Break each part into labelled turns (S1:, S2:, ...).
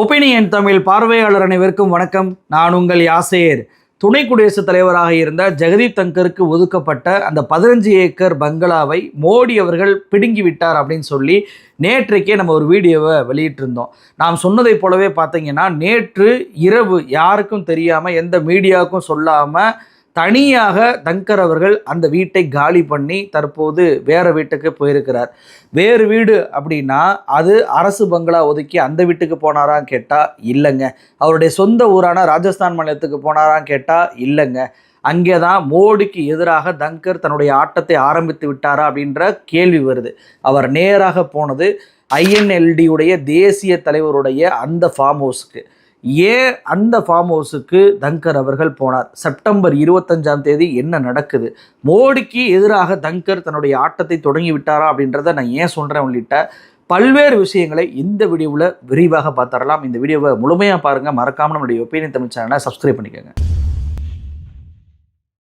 S1: Opinion Tamil பார்வையாளர் அனைவருக்கும் வணக்கம். நான் உங்கள் யாசேர். துணை குடியரசுத் தலைவராக இருந்த ஜெகதீப் தங்கருக்கு ஒதுக்கப்பட்ட அந்த பதினஞ்சு ஏக்கர் பங்களாவை மோடி அவர்கள் பிடுங்கி விட்டார் அப்படின்னு சொல்லி நேற்றைக்கே நம்ம ஒரு வீடியோவை வெளியிட்டிருந்தோம். நாம் சொன்னதைப் போலவே பார்த்தீங்கன்னா நேற்று இரவு யாருக்கும் தெரியாமல் எந்த மீடியாவுக்கும் சொல்லாமல் தனியாக தங்கர் அவர்கள் அந்த வீட்டை காலி பண்ணி தற்போது வேறு வீட்டுக்கு போயிருக்கிறார். வேறு வீடு அப்படின்னா அது அரசு பங்களா ஒதுக்கி அந்த வீட்டுக்கு போனாரான்னு கேட்டால் இல்லைங்க. அவருடைய சொந்த ஊரான ராஜஸ்தான் மாநிலத்துக்கு போனாரான்னு கேட்டால் இல்லைங்க. அங்கே தான் மோடிக்கு எதிராக தங்கர் தன்னுடைய ஆட்டத்தை ஆரம்பித்து விட்டாரா அப்படின்ற கேள்வி வருது. அவர் நேராக போனது ஐஎன்எல்டியுடைய தேசிய தலைவருடைய அந்த ஃபார்ம் ஹவுஸுக்கு ஏன் அந்த ஃபார்ம் ஹவுஸுக்கு தங்கர் அவர்கள் போனார். செப்டம்பர் இருபத்தஞ்சாம் தேதி என்ன நடக்குது? மோடிக்கு எதிராக தங்கர் தன்னுடைய ஆட்டத்தை தொடங்கி விட்டாரா அப்படின்றத நான் ஏன் சொல்கிறேன் உள்ளிட்ட பல்வேறு விஷயங்களை இந்த வீடியோவில் விரிவாக பார்த்துடலாம். இந்த வீடியோவை முழுமையாக பாருங்கள் மறக்காமல் நம்முடைய ஒப்பீனியன் தமிழ் சேனலை சப்ஸ்கிரைப் பண்ணிக்கோங்க.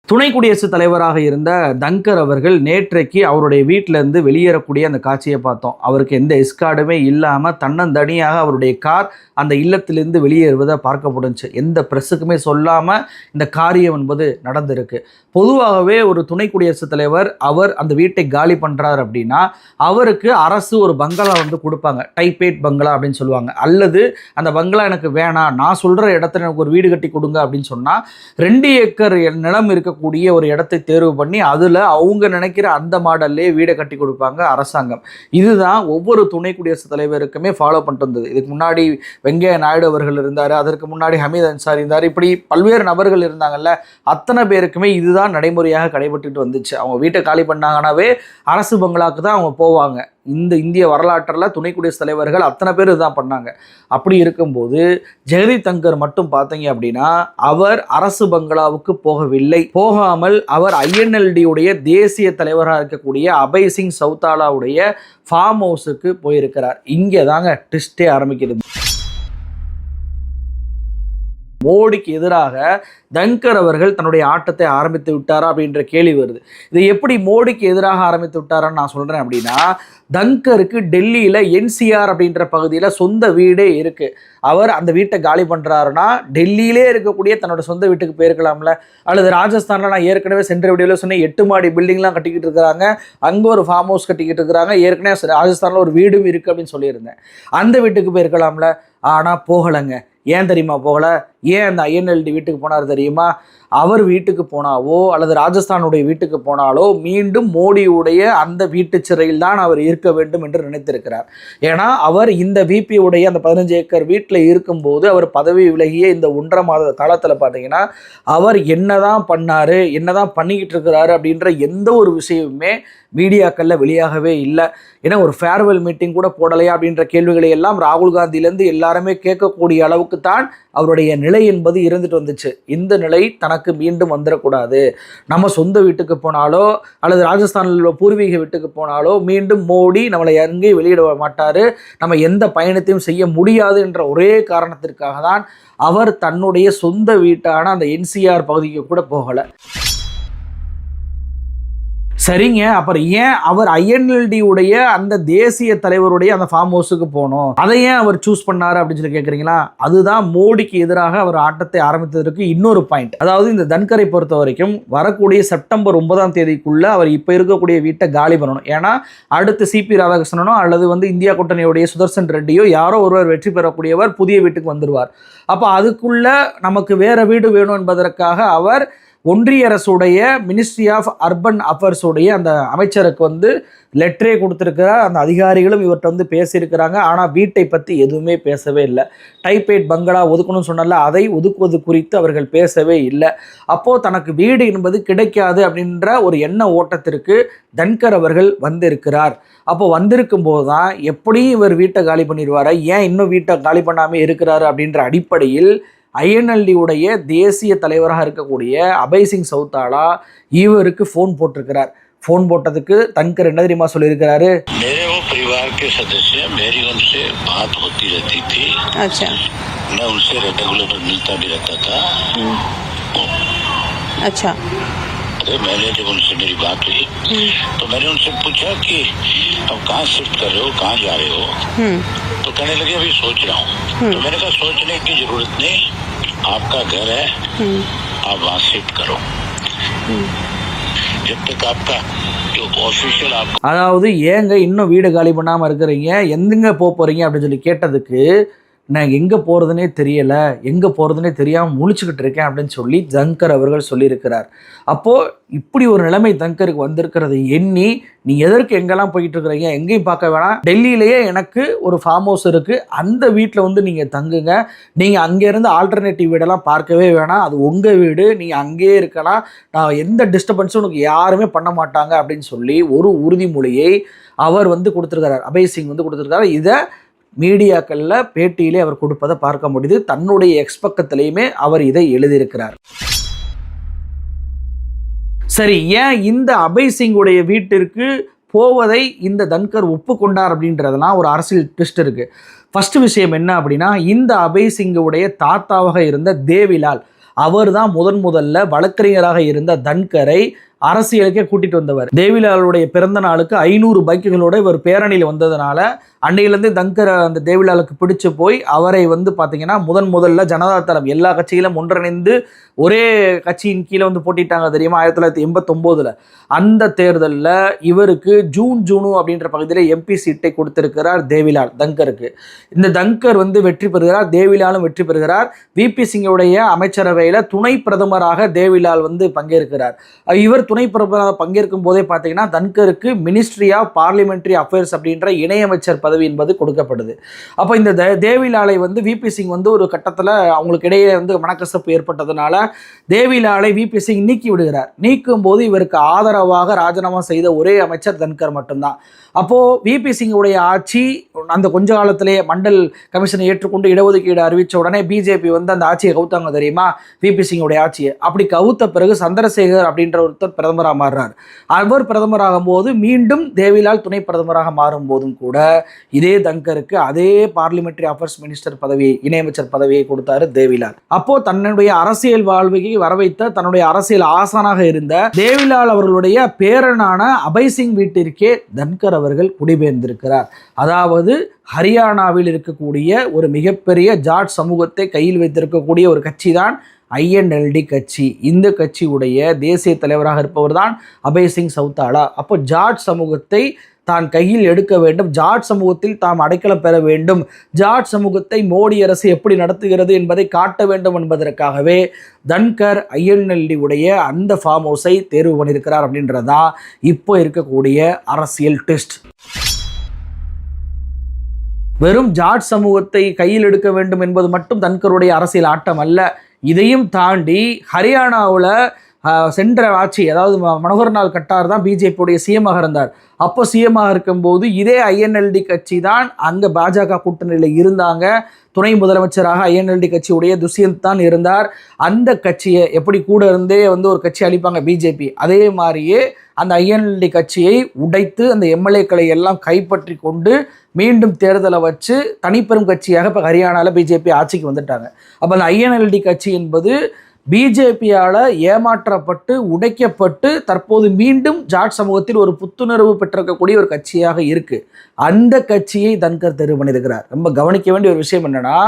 S1: துணை குடியரசுத் தலைவராக இருந்த தங்கர் அவர்கள் நேற்றைக்கு அவருடைய வீட்டிலேருந்து வெளியேறக்கூடிய அந்த காட்சியை பார்த்தோம். அவருக்கு எந்த எஸ்கார்டுமே இல்லாமல் தன்னந்தனியாக அவருடைய கார் அந்த இல்லத்திலிருந்து வெளியேறுவதை பார்க்க எந்த ப்ரெஸ்ஸுக்குமே சொல்லாமல் இந்த காரியம் என்பது நடந்திருக்கு. பொதுவாகவே ஒரு துணை குடியரசுத் தலைவர் அவர் அந்த வீட்டை காலி பண்ணுறார் அப்படின்னா அவருக்கு அரசு ஒரு பங்களா வந்து கொடுப்பாங்க. டைப்பேட் பங்களா அப்படின்னு சொல்லுவாங்க. அல்லது அந்த பங்களா எனக்கு வேணாம் நான் சொல்கிற இடத்துல எனக்கு ஒரு வீடு கட்டி கொடுங்க அப்படின்னு சொன்னால் ரெண்டு ஏக்கர் நிலம் இருக்கக்கூடிய ஒரு இடத்தை தேர்வு பண்ணி அதில் அவங்க நினைக்கிற அந்த மாடல்லே வீடை கட்டி கொடுப்பாங்க அரசாங்கம். இதுதான் ஒவ்வொரு துணை குடியரசுத் தலைவருக்குமே ஃபாலோ பண்ணிட்டு வந்தது. இதுக்கு முன்னாடி வெங்கையா நாயுடு அவர்கள் இருந்தார் அதற்கு முன்னாடி ஹமீத் அன்சாரி இருந்தார் இப்படி பல்வேறு நபர்கள் இருந்தாங்கல்ல அத்தனை பேருக்குமே இதுதான் நடைமுறையாக கடைபட்டுட்டு வந்துச்சு. அவங்க வீட்டை காலி பண்ணாங்கன்னாவே அரசு பங்களாக்கு தான் அவங்க போவாங்க. இந்த இந்திய வரலாற்றில் துணை குடியரசுத் தலைவர்கள் அத்தனை பேர் இதுதான் பண்ணாங்க. அப்படி இருக்கும்போது ஜெகதீப் தங்கர் மட்டும் பார்த்தீங்க அப்படின்னா அவர் அரசு பங்களாவுக்கு போகவில்லை. போகாமல் அவர் ஐஎன்எல்டி உடைய தேசிய தலைவராக இருக்கக்கூடிய அபய் சிங் சௌதாலாவுடைய ஃபார்ம் ஹவுஸுக்கு போயிருக்கிறார். இங்கே தாங்க ட்விஸ்டே ஆரம்பிக்கிறது மோடிக்கு எதிராக தங்கர் அவர்கள் தன்னுடைய ஆட்டத்தை ஆரம்பித்து விட்டாரா அப்படின்ற கேள்வி வருது. இது எப்படி மோடிக்கு எதிராக ஆரம்பித்து விட்டாரான்னு நான் சொல்கிறேன் அப்படின்னா தங்கருக்கு டெல்லியில் என்சிஆர் அப்படின்ற பகுதியில் சொந்த வீடே இருக்குது அவர் அந்த வீட்டை காலி பண்ணுறாருன்னா டெல்லியிலே இருக்கக்கூடிய தன்னோட சொந்த வீட்டுக்கு போயிருக்கலாம்ல. அல்லது ராஜஸ்தானில் நான் ஏற்கனவே சென்ற வீடியோவில் சொன்னேன் எட்டு மாடி பில்டிங்லாம் கட்டிக்கிட்டு இருக்கிறாங்க. அங்கே ஒரு ஃபார்ம் ஹவுஸ் கட்டிக்கிட்டு இருக்கிறாங்க. ஏற்கனவே ராஜஸ்தானில் ஒரு வீடும் இருக்குது அப்படின்னு சொல்லியிருந்தேன். அந்த வீட்டுக்கு போயிருக்கலாம்ல. ஆனால் போகலைங்க. ஏன் தெரியுமா போகல? ஏன் அந்த ஐஎன்எல்டி வீட்டுக்கு போனார் தெரியுமா? அவர் வீட்டுக்கு போனாவோ அல்லது ராஜஸ்தானுடைய வீட்டுக்கு போனாலோ மீண்டும் மோடியுடைய அந்த வீட்டு சிறையில் தான் அவர் இருக்க வேண்டும் என்று நினைத்திருக்கிறார். ஏன்னா அவர் இந்த விபியுடைய உடைய அந்த பதினஞ்சு ஏக்கர் வீட்டில் இருக்கும்போது அவர் பதவி விலகிய இந்த ஒன்றரை மாத காலத்தில் பார்த்தீங்கன்னா அவர் என்னதான் பண்ணார் என்னதான் பண்ணிக்கிட்டு இருக்கிறாரு அப்படின்ற எந்த ஒரு விஷயமுமே மீடியாக்களில் வெளியாகவே இல்லை. ஏன்னா ஒரு ஃபேர்வெல் மீட்டிங் கூட போடலையா அப்படின்ற கேள்விகளை எல்லாம் ராகுல் காந்தியிலேருந்து எல்லாருமே கேட்கக்கூடிய அளவுக்கு தான் அவருடைய நிலை நிலை என்பது இருந்துட்டு வந்துச்சு. இந்த நிலை தனக்கு மீண்டும் வந்துடக்கூடாது நம்ம சொந்த வீட்டுக்கு போனாலோ அல்லது ராஜஸ்தானில் உள்ள பூர்வீக வீட்டுக்கு போனாலோ மீண்டும் மோடி நம்மளை எங்கேயும் வெளியிட மாட்டார். நம்ம எந்த பயணத்தையும் செய்ய முடியாது என்ற ஒரே காரணத்திற்காக தான் அவர் தன்னுடைய சொந்த வீட்டான அந்த என்சிஆர் பகுதிக்கு கூட போகலை. சரிங்க. அப்புறம் ஏன் அவர் ஐஎன்எல்டி உடைய அந்த தேசிய தலைவருடைய அந்த ஃபார்ம் ஹவுஸுக்கு போகணும் அதை ஏன் அவர் சூஸ் பண்ணாரு அப்படின்னு சொல்லி கேட்குறீங்களா அதுதான் மோடிக்கு எதிராக அவர் ஆட்டத்தை ஆரம்பித்ததற்கு இன்னொரு பாயிண்ட் அதாவது இந்த தன்கரை பொறுத்த வரைக்கும் வரக்கூடிய செப்டம்பர் ஒன்பதாம் தேதிக்குள்ள அவர் இப்போ இருக்கக்கூடிய வீட்டை காலி பண்ணணும். ஏன்னா அடுத்து சிபி ராதாகிருஷ்ணனோ அல்லது வந்து இந்தியா கூட்டணியுடைய சுதர்சன் ரெட்டியோ யாரோ ஒருவர் வெற்றி பெறக்கூடியவர் புதிய வீட்டுக்கு வந்துடுவார் அப்போ அதுக்குள்ள நமக்கு வேற வீடு வேணும் என்பதற்காக அவர் ஒன்றிய அரசுடைய மினிஸ்ட்ரி ஆஃப் அர்பன் அஃபேர்ஸுடைய அந்த அமைச்சருக்கு வந்து லெட்டரே கொடுத்துருக்கிறார். அந்த அதிகாரிகளும் இவர்கிட்ட வந்து பேசியிருக்கிறாங்க. ஆனால் வீட்டை பற்றி எதுவுமே பேசவே இல்லை. டைப்பேட் பங்களா ஒதுக்கணும்னு சொன்னால அதை ஒதுக்குவது குறித்து அவர்கள் பேசவே இல்லை. அப்போது தனக்கு வீடு என்பது கிடைக்காது அப்படின்ற ஒரு எண்ண ஓட்டத்திற்கு தன்கர் அவர்கள் வந்திருக்கிறார். அப்போ வந்திருக்கும் போது தான் எப்படியும் இவர் வீட்டை காலி பண்ணிடுவார்? ஏன் இன்னும் வீட்டை காலி பண்ணாமல் இருக்கிறாரு அப்படின்ற அடிப்படையில் ஐஎன்எல்டி உடைய தேசிய தலைவராக இருக்கக்கூடிய அபய் சிங் சௌதாலா இவருக்கு ஃபோன் போட்டிருக்கிறார் ஃபோன் போட்டதுக்கு தன்கர் என்ன தெரியுமா சொல்லியிருக்கிறாரு
S2: मेरे वो परिवार के सदस्य मेरी उनसे बात होती रहती थी
S3: अच्छा
S2: मैं उनसे रेगुलर मिलता भी रहता था
S3: अच्छा
S2: थे मैंने जब उनसे मेरी बात हुई तो मैंने उनसे पूछा कि अब कहाँ शिफ्ट कर रहे हो कहाँ जा रहे हो तो कहने लगे अभी सोच रहा हूँ तो मैंने कहा सोचने की जरूरत नहीं आपका घर है आप वहाँ शिफ्ट करो जब तक आपका जो ऑफिशियल आप
S1: அதாவது ஏங்க இன்னும் வீடு காலி பண்ணாமல் இருக்கிறீங்க எந்தங்க போக போகிறீங்க அப்படின்னு சொல்லி கேட்டதுக்கு நான் எங்கே போகிறதுனே தெரியலை எங்கே போகிறதுனே தெரியாமல் முழிச்சுக்கிட்டு இருக்கேன் அப்படின்னு சொல்லி தங்கர் அவர்கள் சொல்லியிருக்கிறார். அப்போது இப்படி ஒரு நிலைமை தங்கருக்கு வந்திருக்கிறதை எண்ணி நீ எதற்கு எங்கெல்லாம் போயிட்டு இருக்கிறீங்க? எங்கேயும் பார்க்க வேணாம். டெல்லியிலேயே எனக்கு ஒரு ஃபார்ம் ஹவுஸ் இருக்குது அந்த வீட்டில் வந்து நீங்கள் தங்குங்க. நீங்கள் அங்கேருந்து ஆல்டர்னேட்டிவ் வீடெல்லாம் பார்க்கவே வேணாம். அது உங்கள் வீடு. நீங்கள் அங்கேயே இருக்கலாம். நான் எந்த டிஸ்டர்பன்ஸும் உனக்கு யாருமே பண்ண மாட்டாங்க அப்படின்னு சொல்லி ஒரு உறுதிமொழியை அவர் வந்து கொடுத்துருக்கிறார். அபய் சிங் வந்து கொடுத்துருக்காரு இதை மீடியாக்களில் பேட்டியிலே அவர் கொடுப்பதை பார்க்க முடியுது. தன்னுடைய எக்ஸ்பக்கத்திலையுமே அவர் இதை எழுதியிருக்கிறார். சரி ஏன் இந்த அபய் சிங்குடைய வீட்டிற்கு போவதை இந்த தன்கர் ஒப்புக்கொண்டார் அப்படின்றதெல்லாம் ஒரு அரசியல் ட்விஸ்ட் இருக்கு. ஃபர்ஸ்ட் விஷயம் என்ன அப்படின்னா இந்த அபய் சிங்குடைய தாத்தாவாக இருந்த தேவிலால் அவர் தான் முதன் முதல்ல வழக்கறிஞராக இருந்த தன்கரை அரசியலுக்கே கூட்டிட்டு வந்தவர். தேவிலாலுடைய பிறந்த நாளுக்கு ஐநூறு பைக்குகளோட இவர் பேரணியில் வந்ததுனால அன்னையிலேருந்து தங்கர் அந்த தேவிலாலுக்கு பிடிச்சு போய் அவரை வந்து பார்த்தீங்கன்னா முதன் முதல்ல ஜனதா தளம் எல்லா கட்சியிலும் ஒன்றிணைந்து ஒரே கட்சியின் கீழே வந்து போட்டிட்டாங்க தெரியுமா? ஆயிரத்தி தொள்ளாயிரத்தி எண்பத்தொம்போதில். அந்த தேர்தலில் இவருக்கு ஜூன் ஜூனு அப்படின்ற பகுதியில் எம்பி சீட்டை கொடுத்திருக்கிறார் தேவிலால் தங்கருக்கு. இந்த தங்கர் வந்து வெற்றி பெறுகிறார் தேவிலாலும் வெற்றி பெறுகிறார். விபி சிங்கோடைய அமைச்சரவையில் துணை பிரதமராக தேவிலால் வந்து பங்கேற்கிறார். இவர் துணை பிரதமராக பங்கேற்கும் போதே பார்த்தீங்கன்னா தன்கருக்கு மினிஸ்ட்ரி ஆஃப் பார்லிமெண்ட்ரி அஃபேர்ஸ் அப்படின்ற இணையமைச்சர் பதவி என்பது கொடுக்கப்படுது. அப்போ இந்த தே- தேவிலாலை வந்து விபி சிங் வந்து ஒரு கட்டத்தில் அவங்களுக்கு இடையே வந்து மனக்கசப்பு ஏற்பட்டதுனால தேவிலாலை விபி சிங் நீக்கி விடுகிறார். நீக்கும் போது இவருக்கு ஆதரவாக ராஜினாமா செய்த ஒரே அமைச்சர் தன்கர் மட்டும்தான். அப்போ விபி சிங்குடைய ஆட்சி அந்த கொஞ்ச காலத்திலேயே மண்டல் கமிஷனை ஏற்றுக்கொண்டு இடஒதுக்கீடு அறிவித்த உடனே பிஜேபி வந்து அந்த ஆட்சியை கவுத்தாங்க தெரியுமா? விபி சிங்குடைய ஆட்சியை. அப்படி கவுத்த பிறகு சந்திரசேகர் அப்படின்ற ஒருத்தர் பிரதமராக மாறுறார். அவர் பிரதமராகும் போது மீண்டும் தேவிலால் துணை பிரதமராக மாறும் போதும் கூட இதே தங்கருக்கு அதே பார்லிமெண்டரி அஃபேர்ஸ் மினிஸ்டர் பதவி இணையமைச்சர் பதவியை கொடுத்தாரு தேவிலால். அப்போ தன்னுடைய அரசியல் வாழ்வையை வரவைத்த தன்னுடைய அரசியல் ஆசானாக இருந்த தேவிலால் அவர்களுடைய பேரனான அபய் சிங் வீட்டிற்கே தன்கர் அவர்கள் குடிபெயர்ந்திருக்கிறார். அதாவது ஹரியானாவில் இருக்கக்கூடிய ஒரு மிகப்பெரிய ஜாட் சமூகத்தை கையில் வைத்திருக்கக்கூடிய ஒரு கட்சி தான் ஐஎன்எல்டி கட்சி. இந்த கட்சியுடைய தேசிய தலைவராக இருப்பவர் தான் அபய் சிங் சவுத்தாலா அப்போ ஜாட் சமூகத்தை தான் கையில் எடுக்க வேண்டும். ஜாட் சமூகத்தில் தாம் அடைக்கலம் பெற வேண்டும். ஜாட் சமூகத்தை மோடி அரசு எப்படி நடத்துகிறது என்பதை காட்ட வேண்டும் என்பதற்காகவே தன்கர் ஐஎன்எல்டி உடைய அந்த ஃபார்ம் ஹவுஸை தேர்வு பண்ணியிருக்கிறார் அப்படின்றதா இப்போ இருக்கக்கூடிய அரசியல் டெஸ்ட் வெறும் ஜாட் சமூகத்தை கையில் எடுக்க வேண்டும் என்பது மட்டும் தன்கருடைய அரசியல் ஆட்டம் அல்ல. இதையும் தாண்டி ஹரியானாவில் சென்ற ஆட்சி அதாவது ம- மனோகர்லால் கட்டார் தான் பிஜேபியுடைய சிஎம்மாக இருந்தார். அப்போ சிஎம்மாக இருக்கும்போது இதே ஐஎன்எல்டி கட்சி தான் அங்கே பாஜக கூட்டணியில் இருந்தாங்க. துணை முதலமைச்சராக ஐஎன்எல்டி கட்சியுடைய துஷ்யந்த் தான் இருந்தார். அந்த கட்சியை எப்படி கூட இருந்தே வந்து ஒரு கட்சி அளிப்பாங்க பிஜேபி. அதே மாதிரியே அந்த ஐஎன்எல்டி கட்சியை உடைத்து அந்த எம்எல்ஏக்களை எல்லாம் கைப்பற்றி கொண்டு மீண்டும் தேர்தலை வச்சு தனிப்பெரும் கட்சியாக இப்போ ஹரியானாவில் பிஜேபி ஆட்சிக்கு வந்துட்டாங்க. அப்போ அந்த ஐஎன்எல்டி கட்சி என்பது பிஜேபியால் ஏமாற்றப்பட்டு உடைக்கப்பட்டு தற்போது மீண்டும் ஜாட் சமூகத்தில் ஒரு புத்துணர்வு பெற்றிருக்கக்கூடிய ஒரு கட்சியாக இருக்குது அந்த கட்சியை தன்கர் தெரிவு பண்ணியிருக்கிறார். ரொம்ப கவனிக்க வேண்டிய ஒரு விஷயம் என்னென்னா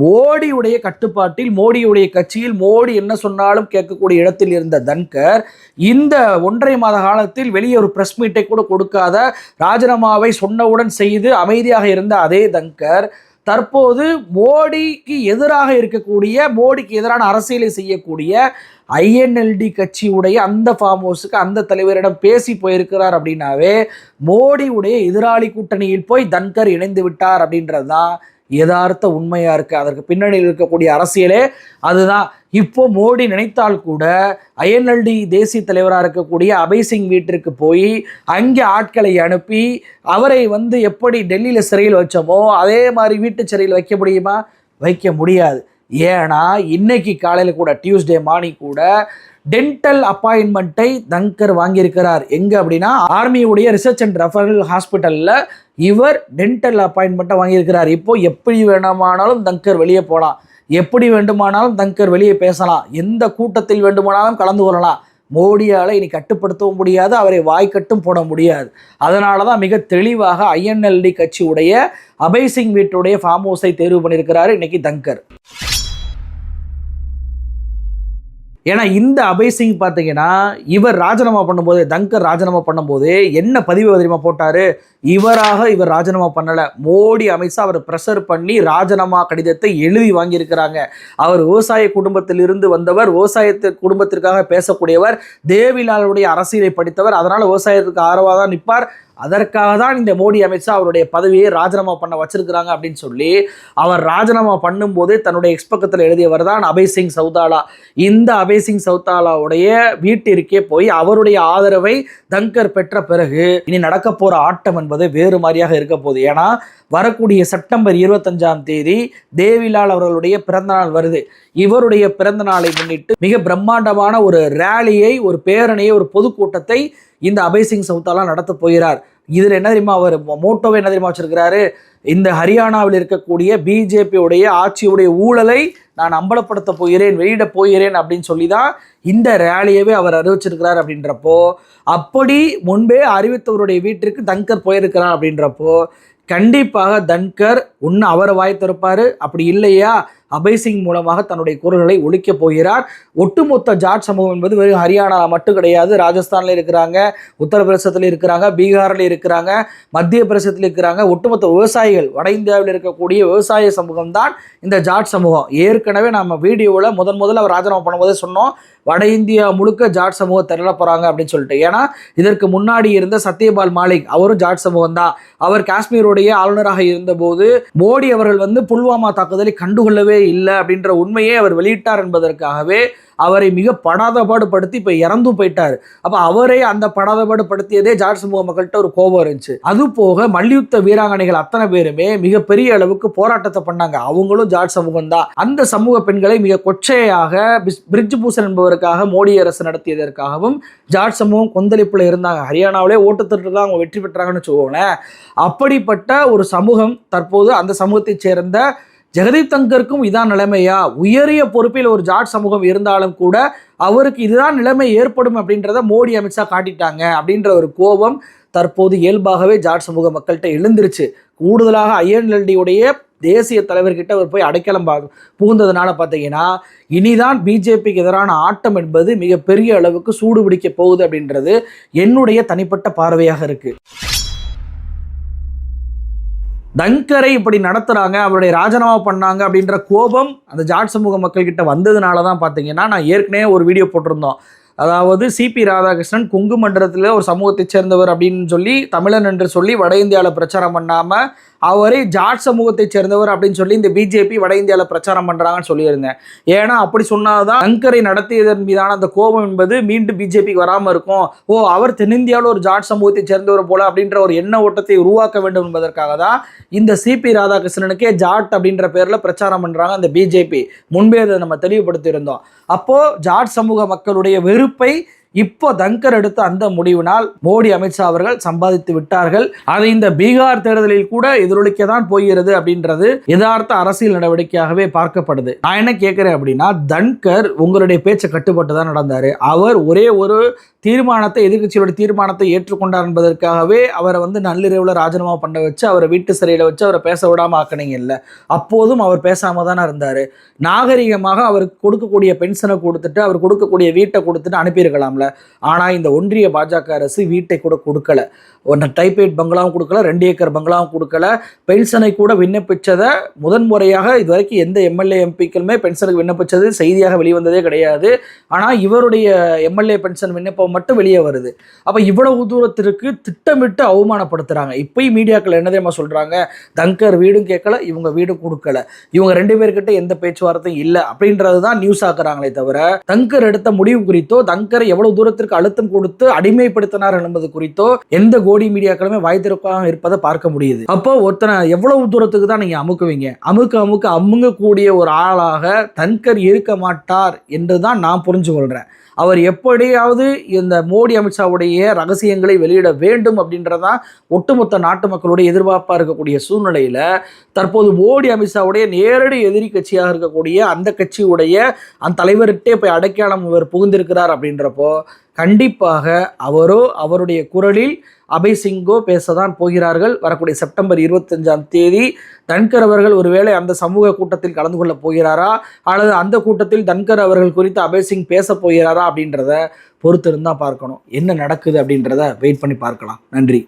S1: மோடியுடைய கட்டுப்பாட்டில் மோடியுடைய கட்சியில் மோடி என்ன சொன்னாலும் கேட்கக்கூடிய இடத்தில் இருந்த தன்கர் இந்த ஒன்றரை மாத காலத்தில் வெளியே ஒரு பிரஸ் மீட்டை கூட கொடுக்காத ராஜினாமாவை சொன்னவுடன் செய்து அமைதியாக இருந்த அதே தன்கர் தற்போது மோடிக்கு எதிராக இருக்கக்கூடிய மோடிக்கு எதிரான அரசியலை செய்யக்கூடிய ஐஎன்எல்டி கட்சியுடைய அந்த ஃபார்ம் ஹவுஸுக்கு அந்த தலைவரிடம் பேசி போயிருக்கிறார் அப்படின்னாவே மோடியுடைய எதிராளி கூட்டணியில் போய் தன்கர் இணைந்து விட்டார் அப்படின்றது தான் யதார்த்த உண்மையாக இருக்குது அதற்கு பின்னணியில் இருக்கக்கூடிய அரசியலே அதுதான். இப்போ மோடி நினைத்தால் கூட ஐஎன்எல்டி தேசிய தலைவராக இருக்கக்கூடிய அபய் சிங் வீட்டிற்கு போய் அங்கே ஆட்களை அனுப்பி அவரை வந்து எப்படி டெல்லியில் சிறையில் வச்சோமோ அதே மாதிரி வீட்டு சிறையில் வைக்க முடியுமா? வைக்க முடியாது. ஏன்னா இன்னைக்கு காலையில் கூட டியூஸ்டே மார்னிங் கூட டென்டல் அப்பாயின்மெண்ட்டை தங்கர் வாங்கியிருக்கிறார். எங்கே அப்படின்னா ஆர்மியுடைய ரிசர்ச் அண்ட் ரெஃபரல் ஹாஸ்பிட்டலில் இவர் டென்டல் அப்பாயின்மெண்ட்டை வாங்கியிருக்கிறார். இப்போ எப்படி வேண்டுமானாலும் தங்கர் வெளியே போகலாம். எப்படி வேண்டுமானாலும் தங்கர் வெளியே பேசலாம். எந்த கூட்டத்தில் வேண்டுமானாலும் கலந்து கொள்ளலாம். மோடியால் இனி கட்டுப்படுத்தவும் முடியாது அவரை வாய்க்கட்டும் போட முடியாது. அதனால தான் மிக தெளிவாக ஐஎன்எல்டி கட்சியுடைய அபய் வீட்டுடைய ஃபார்ம் ஹவுஸை தேர்வு பண்ணியிருக்கிறாரு இன்னைக்கு தங்கர். ஏன்னா இந்த அபய் சிங் பார்த்தீங்கன்னா இவர் ராஜினாமா பண்ணும்போது தங்கர் ராஜினாமா பண்ணும்போது என்ன பதிவு தெரியுமா போட்டாரு? இவராக இவர் ராஜினாமா பண்ணலை. மோடி அமித்ஷா அவர் ப்ரெஷர் பண்ணி ராஜினாமா கடிதத்தை எழுதி வாங்கியிருக்கிறாங்க. அவர் விவசாய குடும்பத்திலிருந்து வந்தவர் விவசாயத்து குடும்பத்திற்காக பேசக்கூடியவர் தேவிலாலுடைய அரசியலை படித்தவர் அதனால் விவசாயத்துக்கு ஆரவாக தான் நிற்பார். அதற்காக தான் இந்த மோடி அமித்ஷா அவருடைய பதவியை ராஜினாமா பண்ண வச்சிருக்கிறாங்க அப்படின்னு சொல்லி அவர் ராஜினாமா பண்ணும்போதே தன்னுடைய எக்ஸ்பக்கத்தில் எழுதியவர் தான் அபய் சிங் சௌதாலா. இந்த அபய் சிங் சௌதாலாவுடைய வீட்டிற்கே போய் அவருடைய ஆதரவை தங்கர் பெற்ற பிறகு இனி நடக்க போற ஆட்டம் என்பது வேறு மாதிரியாக இருக்க போகுது. ஏன்னா வரக்கூடிய செப்டம்பர் இருபத்தஞ்சாம் தேதி தேவிலால் அவர்களுடைய பிறந்தநாள் வருது. இவருடைய பிறந்த நாளை முன்னிட்டு மிக பிரம்மாண்டமான ஒரு ரேலியை ஒரு பேரணியை ஒரு பொதுக்கூட்டத்தை இந்த அபய் சிங் நடத்த போகிறார். இதில் என்ன தெரியுமா அவர் மோட்டோவை என்ன தெரியுமா வச்சிருக்கிறாரு? இந்த ஹரியானாவில் இருக்கக்கூடிய பிஜேபியுடைய ஆட்சியுடைய ஊழலை நான் அம்பலப்படுத்த போகிறேன் வெளியிட போகிறேன் அப்படின்னு சொல்லி தான் இந்த ரேலியவே அவர் அறிவிச்சிருக்கிறார் அப்படின்றப்போ அப்படி முன்பே அறிவித்தவருடைய வீட்டிற்கு தங்கர் போயிருக்கிறார் அப்படின்றப்போ கண்டிப்பாக தன்கர் ஒன்று அவரை வாய் அப்படி இல்லையா? அபய்சிங் மூலமாக தன்னுடைய குரல்களை ஒழிக்கப் போகிறார். ஒட்டுமொத்த ஜாட் சமூகம் என்பது வெறும் ஹரியானா மட்டும் கிடையாது. ராஜஸ்தானில் இருக்கிறாங்க உத்தரப்பிரதேசத்தில் இருக்கிறாங்க பீகாரில் இருக்கிறாங்க மத்திய பிரதேசத்தில் இருக்கிறாங்க. ஒட்டுமொத்த விவசாயிகள் வட இந்தியாவில் இருக்கக்கூடிய விவசாய சமூகம் தான் இந்த ஜாட் சமூகம். ஏற்கனவே நம்ம வீடியோவில் முதன் முதல்ல அவர் ராஜினாமா பண்ணும்போதே சொன்னோம் வட இந்தியா முழுக்க ஜாட் சமூகம் திரள போகிறாங்க அப்படின்னு சொல்லிட்டு. ஏன்னா இதற்கு முன்னாடி இருந்த சத்யபால் மாலிக் அவரும் ஜாட் சமூகம் தான் அவர் காஷ்மீருடைய ஆளுநராக இருந்தபோது மோடி அவர்கள் வந்து புல்வாமா தாக்குதலை கண்டுகொள்ளவே இல்லை அப்படின்ற உண்மையை அவர் வெளியிட்டார் என்பதற்காகவே அவரை மிக படாதபாடு படுத்தி இப்போ இறந்து போயிட்டார். அப்போ அவரே அந்த படாதபாடு படுத்தியதே ஜாட் சமூக மக்கள்கிட்ட ஒரு கோபம் இருந்துச்சு. அது போக மல்யுத்த வீராங்கனைகள் அத்தனை பேருமே மிகப்பெரிய அளவுக்கு போராட்டத்தை பண்ணாங்க. அவங்களும் ஜாட் சமூகம் தான். அந்த சமூக பெண்களை மிக கொச்சையாக பிரிட்ஜ் பூசன் என்பவருக்காக மோடி அரசு நடத்தியதற்காகவும் ஜாட் சமூகம் கொந்தளிப்பில் இருந்தாங்க. ஹரியானாவிலே ஓட்டுத்திட்டு தான் அவங்க வெற்றி பெற்றாங்கன்னு சொல்லுவோங்களேன் அப்படிப்பட்ட ஒரு சமூகம் தற்போது அந்த சமூகத்தைச் சேர்ந்த ஜெகதீப் தங்கருக்கும் இதான் நிலைமையா? உயரிய பொறுப்பில் ஒரு ஜாட் சமூகம் இருந்தாலும் கூட அவருக்கு இதுதான் நிலைமை ஏற்படும் அப்படின்றத மோடி அமித்ஷா காட்டிட்டாங்க அப்படின்ற ஒரு கோபம் தற்போது இயல்பாகவே ஜாட் சமூக மக்கள்கிட்ட எழுந்திருச்சு. கூடுதலாக ஐஎன்எல்டியுடைய தேசிய தலைவர்கிட்ட அவர் போய் அடைக்கலம் பா புகுந்ததுனால பார்த்தீங்கன்னா இனிதான் பிஜேபிக்கு எதிரான ஆட்டம் என்பது மிகப்பெரிய அளவுக்கு சூடு பிடிக்க போகுது அப்படின்றது என்னுடைய தனிப்பட்ட பார்வையாக இருக்குது தங்கரை இப்படி நடத்துகிறாங்க அவருடைய ராஜினாமா பண்ணாங்க அப்படின்ற கோபம் அந்த ஜாட் சமூக மக்கள்கிட்ட வந்ததுனால தான் பார்த்தீங்கன்னா நான் ஏற்கனவே ஒரு வீடியோ போட்டிருந்தோம். அதாவது சிபி ராதாகிருஷ்ணன் கொங்கு மண்டலத்தில் ஒரு சமூகத்தைச் சேர்ந்தவர் அப்படின்னு சொல்லி தமிழன் என்று சொல்லி வட இந்தியாவில் பிரச்சாரம் பண்ணாமல் அவரே ஜாட் சமூகத்தைச் சேர்ந்தவர் அப்படின்னு சொல்லி இந்த பிஜேபி வட இந்தியாவில் பிரச்சாரம் பண்ணுறாங்கன்னு சொல்லியிருந்தேன். ஏன்னா அப்படி சொன்னாதான் அங்கரை நடத்தியதன் மீதான அந்த கோபம் என்பது மீண்டும் பிஜேபிக்கு வராமல் இருக்கும். ஓ அவர் தென்னிந்தியாவில் ஒரு ஜாட் சமூகத்தைச் சேர்ந்தவர் போல அப்படின்ற ஒரு எண்ண ஓட்டத்தை உருவாக்க வேண்டும் என்பதற்காக தான் இந்த சிபி ராதாகிருஷ்ணனுக்கே ஜாட் அப்படின்ற பேரில் பிரச்சாரம் பண்ணுறாங்க அந்த பிஜேபி முன்பே அதை நம்ம தெளிவுபடுத்தியிருந்தோம். அப்போது ஜாட் சமூக மக்களுடைய வெறுப்பு grupo aí, இப்போ தங்கர் எடுத்த அந்த முடிவினால் மோடி அமித்ஷா அவர்கள் சம்பாதித்து விட்டார்கள். அது இந்த பீகார் தேர்தலில் கூட எதிரொலிக்க தான் போகிறது அப்படின்றது யதார்த்த அரசியல் நடவடிக்கையாகவே பார்க்கப்படுது. நான் என்ன கேட்கிறேன் அப்படின்னா தன்கர் உங்களுடைய பேச்சை கட்டுப்பட்டு தான் நடந்தார். அவர் ஒரே ஒரு தீர்மானத்தை எதிர்க்கட்சியோட தீர்மானத்தை ஏற்றுக்கொண்டார் என்பதற்காகவே அவரை வந்து நள்ளிரவில் ராஜினாமா பண்ண வச்சு அவரை வீட்டு சிறையில் வச்சு அவரை பேச விடாம ஆக்கினீங்க இல்லை. அப்போதும் அவர் பேசாம தானே இருந்தார். நாகரிகமாக அவருக்கு கொடுக்கக்கூடிய பென்ஷனை கொடுத்துட்டு அவர் கொடுக்கக்கூடிய வீட்டை கொடுத்துட்டு அனுப்பியிருக்கலாம்ல ஆனால் இந்த ஒன்றிய பாஜக அரசு வீட்டை கூட கொடுக்கல. ஒன்று டைப் பங்களாவும் கொடுக்கல ரெண்டு ஏக்கர் பங்களாவும் கொடுக்கல. பென்ஷனை கூட விண்ணப்பித்ததை முதன்முறையாக இது வரைக்கும் எந்த எம்எல்ஏ எம்பிக்களுமே பென்ஷனுக்கு விண்ணப்பித்தது செய்தியாக வெளிவந்ததே கிடையாது. ஆனால் இவருடைய எம்எல்ஏ பென்ஷன் விண்ணப்பம் மட்டும் வெளியே வருது. அப்போ இவ்வளவு தூரத்திற்கு திட்டமிட்டு அவமானப்படுத்துகிறாங்க இப்போயும் மீடியாக்கள் என்ன தெரியுமா சொல்கிறாங்க தங்கர் வீடும் கேட்கல இவங்க வீடும் கொடுக்கல. இவங்க ரெண்டு பேர்கிட்ட எந்த பேச்சுவார்த்தையும் இல்லை. அப்படின்றது தான் நியூஸ் ஆக்குறாங்களே தவிர தங்கர் எடுத்த முடிவு குறித்தோ தங்கர் எவ்வளவு தூரத்திற்கு அழுத்தம் கொடுத்து அடிமைப்படுத்தினார் என்பது குறித்தோ எந்த கோடி மீடியாக்களுமே வாய் திறப்பாக இருப்பதை பார்க்க முடியுது. அப்போ ஒருத்தனை எவ்வளவு தூரத்துக்கு தான் நீங்க அமுக்குவீங்க? அமுக்க அமுக்க அமுங்கக்கூடிய ஒரு ஆளாக தன்கர் இருக்க மாட்டார் என்று தான் நான் புரிஞ்சு கொள்றேன் அவர் எப்படியாவது இந்த மோடி அமித்ஷாவுடைய ரகசியங்களை வெளியிட வேண்டும் அப்படின்றதான் ஒட்டுமொத்த நாட்டு மக்களுடைய எதிர்பார்ப்பாக இருக்கக்கூடிய சூழ்நிலையில் தற்போது மோடி அமித்ஷாவுடைய நேரடி எதிரி கட்சியாக இருக்கக்கூடிய அந்த கட்சியுடைய அந்த தலைவர்கிட்டே போய் அடைக்கலம் இவர் புகுந்திருக்கிறார் அப்படின்றப்போ கண்டிப்பாக அவரோ அவருடைய குரலில் அபய் சிங்கோ பேச தான் போகிறார்கள். வரக்கூடிய செப்டம்பர் இருபத்தஞ்சாம் தேதி தன்கர் அவர்கள் ஒருவேளை அந்த சமூக கூட்டத்தில் கலந்து கொள்ளப் போகிறாரா? அல்லது அந்த கூட்டத்தில் தன்கர் அவர்கள் குறித்து அபய் சிங் பேச போகிறாரா அப்படின்றத பொறுத்திருந்தா பார்க்கணும். என்ன நடக்குது அப்படின்றத வெயிட் பண்ணி பார்க்கலாம். நன்றி.